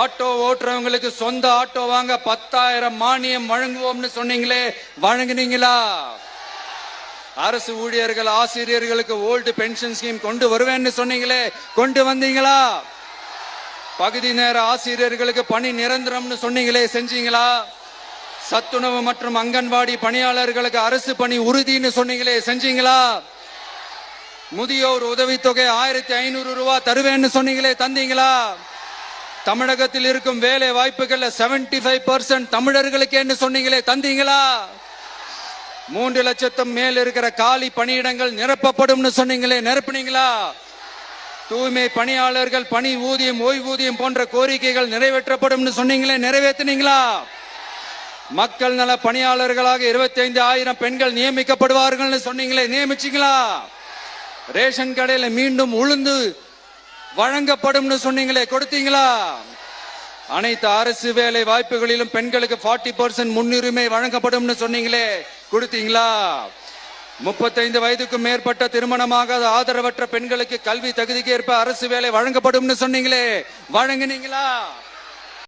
Auto ஓட்டுறவங்களுக்கு சொந்த auto வாங்க பத்தாயிரம் மானியம் வழங்குவோம்னு சொன்னீங்களே வழங்குனீங்களா? அரசு ஊழியர்கள் ஆசிரியர்களுக்கு ஓல்டு பென்ஷன் ஸ்கீம் கொண்டு வருவேன்னு சொன்னீங்களே கொண்டு வந்தீங்களா? பகுதி நேர ஆசிரியர்களுக்கு பணி நிரந்தரம்னு சொன்னீங்களே செஞ்சீங்களா? சத்துணவு மற்றும் அங்கன்வாடி பணியாளர்களுக்கு அரசு பணி உறுதின்னு சொன்னீங்களே செஞ்சீங்களா? முதியோர் உதவித்தொகை ஆயிரத்தி ஐநூறு ரூபாய் தருவேன்னு சொன்னீங்களே தந்தீங்களா? தமிழகத்தில் இருக்கும் வேலை வாய்ப்புகள்ல 75% ஃபைவ் பர்சன்ட் தமிழர்களுக்கேன்னு சொன்னீங்களே தந்தீங்களா? மூன்று லட்சத்தும் மேல் இருக்கிற காலி பணியிடங்கள் நிரப்பப்படும்னு சொன்னீங்களே நிரப்புனீங்களா? தூய்மை பணியாளர்கள் பணி ஊதியம் ஓய்வூதியம் போன்ற கோரிக்கைகள் நிறைவேற்றப்படும்னு சொன்னீங்களே நிறைவேற்றினீங்களா? மக்கள் நல பணியாளர்களாக இருபத்தி ஐந்து ஆயிரம் பெண்கள் நியமிக்கப்படுவார்கள்னு சொன்னீங்களே நியமிச்சீங்களா? ரேஷன் கடையில மீண்டும் உளுந்து வழங்கப்படும்னு சொன்னீங்களே கொடுத்தீங்களா? அனைத்து அரசு வேலை வாய்ப்புகளிலும் பெண்களுக்கு 40% பர்சன்ட் முன்னுரிமை வழங்கப்படும்னு சொன்னீங்களே கொடுத்தீங்களா? முப்பத்தைந்து வயதுக்கும் மேற்பட்ட திருமணமாகாத ஆதரவற்ற பெண்களுக்கு கல்வி தகுதிக்கு ஏற்ப அரசு வேலை வழங்கப்படும்னு சொன்னீங்களே வழங்கினீங்களா?